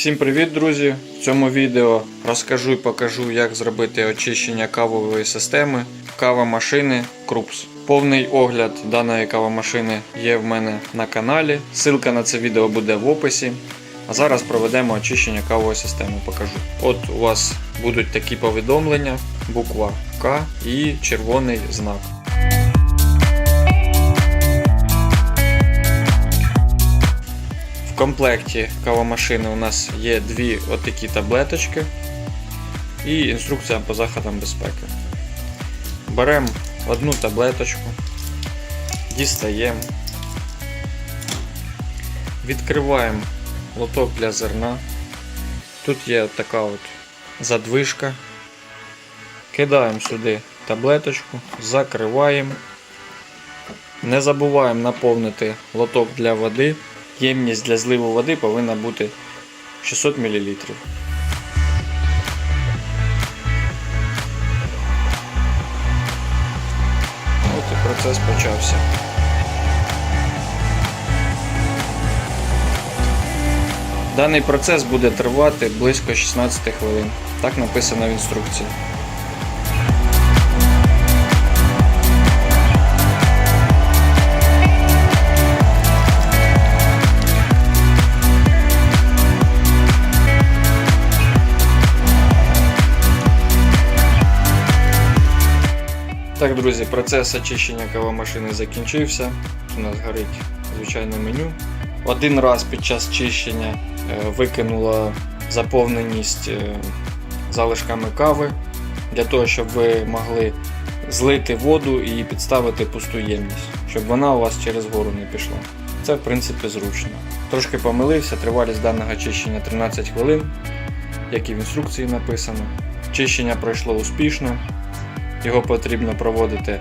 Всім привіт, друзі! В цьому відео розкажу і покажу, як зробити очищення кавової системи кавомашини Крупс. Повний огляд даної кавомашини є в мене на каналі. Ссылка на це відео буде в описі. А зараз проведемо очищення кавової системи. Покажу. От у вас будуть такі повідомлення: буква К і червоний знак. Комплекті кавомашини у нас є дві отакі таблеточки і інструкція по заходам безпеки. Беремо одну таблеточку, дістаємо, відкриваємо лоток для зерна. Тут є така от задвижка. Кидаємо сюди таблеточку, закриваємо. Не забуваємо наповнити лоток для води. Ємність для зливу води повинна бути 600 мл. От і процес почався. Даний процес буде тривати близько 16 хвилин. Так написано в інструкції. Так, друзі, процес очищення кавомашини закінчився. У нас горить звичайне меню. Один раз під час чищення е, викинула заповненість е, залишками кави для того, щоб ви могли злити воду і підставити пусту ємність, щоб вона у вас через гору не пішла. Це в принципі зручно. Трошки помилився, тривалість даного чищення 13 хвилин, як і в інструкції написано. Чищення пройшло успішно. Його потрібно проводити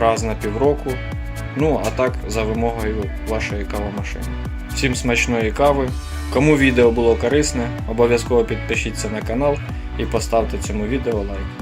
раз на півроку. Ну, а так за вимогою вашої кавомашини. Всім смачної кави. Кому відео було корисне, обов'язково підпишіться на канал і поставте цьому відео лайк.